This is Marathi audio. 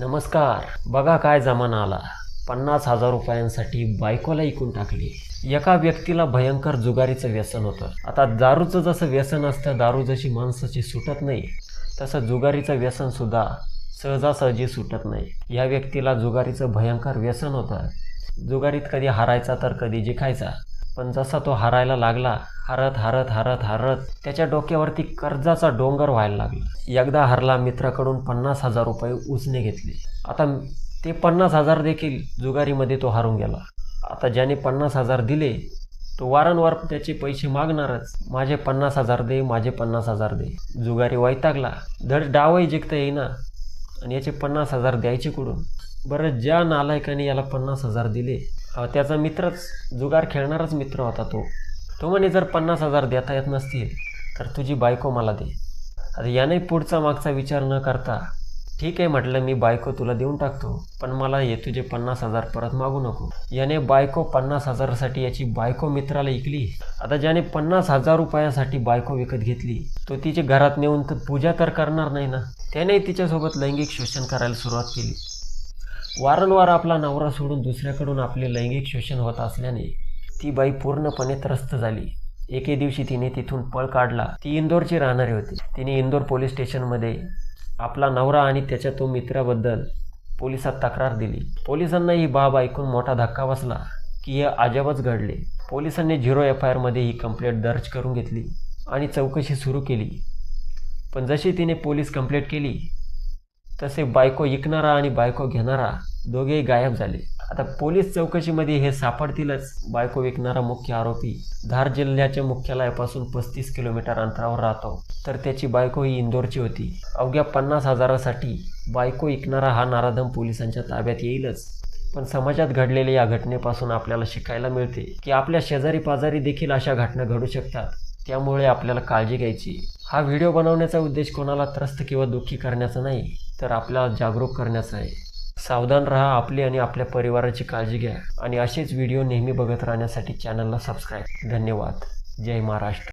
नमस्कार. बघा काय जमाना आला पन्नास हजार रुपयांसाठी बायकोला इकून टाकली. एका व्यक्तीला भयंकर जुगारीचं व्यसन होतं. आता दारूचं जसं व्यसन असतं दारू जशी माणसाची सुटत नाही तसं जुगारीचं व्यसन सुद्धा सहजासहजी सुटत नाही. या व्यक्तीला जुगारीचं भयंकर व्यसन होतं. जुगारीत कधी हारायचा तर कधी जिंकायचा पण जसा तो हारायला लागला हरत हरत हरत हरत त्याच्या डोक्यावरती कर्जाचा डोंगर व्हायला लागला. एकदा हरला मित्राकडून पन्नास हजार रुपये उसने घेतले. आता ते पन्नास हजार देखील जुगारीमध्ये तो हारून गेला. आता ज्याने पन्नास हजार दिले तो वारंवार त्याचे पैसे मागणारच. माझे पन्नास हजार दे माझे पन्नास हजार दे. जुगारी वैतागला. धड डावही जिंकता येईना. आणि याचे पन्नास हजार द्यायचे कुठून? बरं ज्या नालायकाने याला पन्नास हजार दिले त्याचा मित्रच जुगार खेळणाराच मित्र होता तो. तो म्हणे जर पन्नास हजार देता येत नसतील तर तुझी बायको मला दे. आता याने पुढचा मागचा विचार न करता ठीक आहे म्हटलं मी बायको तुला देऊन टाकतो पण मला हे तुझे पन्नास हजार परत मागू नको. याने बायको पन्नास हजारासाठी याची बायको मित्राला ऐकली आता ज्याने पन्नास हजार रुपयासाठी बायको विकत घेतली तो तिचे घरात नेऊन तर पूजा तर करणार नाही ना? त्याने तिच्यासोबत लैंगिक शोषण करायला सुरुवात केली. वारंवार आपला नवरा सोडून दुसऱ्याकडून आपले लैंगिक शोषण होत असल्याने ती बाई पूर्णपणे त्रस्त झाली. एके दिवशी तिने तिथून पळ काढला. ती इंदोरची राहणारी होती. तिने इंदोर पोलीस स्टेशनमध्ये आपला नवरा आणि त्याच्या तो मित्राबद्दल पोलिसात तक्रार दिली. पोलिसांना ही बाब ऐकून मोठा धक्का बसला की हे अजबच घडले. पोलिसांनी झिरो एफ आय आरमध्ये ही कंप्लेंट दर्ज करून घेतली आणि चौकशी सुरू केली. पण जशी तिने पोलीस कंप्लेंट केली तसे बायको विकणारा आणि बायको घेणारा दोघेही गायब झाले. आता पोलीस चौकशीमध्ये हे सापडतीलच बायको विकणारा मुख्य आरोपी. धार जिल्ह्याच्या मुख्यालयापासून पस्तीस किलोमीटर अंतरावर राहतो तर त्याची बायको ही इंदोरची होती. अवघ्या पन्नास हजारासाठी बायको विकणारा हा नाराधम पोलिसांच्या ताब्यात येईलच. पण समाजात घडलेल्या या घटनेपासून आपल्याला शिकायला मिळते की आपल्या शेजारी पाजारी देखील अशा घटना घडू शकतात. त्यामुळे आपल्याला काळजी घ्यायची. हा व्हिडिओ बनवण्याचा उद्देश कोणाला त्रस्त किंवा दुःखी करण्याचा नाही. तर आपल्याला जागरूक करण्याचं आहे. सावधान राहा आपली आणि आपल्या परिवाराची काळजी घ्या. आणि असेच व्हिडिओ नेहमी बघत राहण्यासाठी चॅनलला सबस्क्राईब धन्यवाद. जय महाराष्ट्र.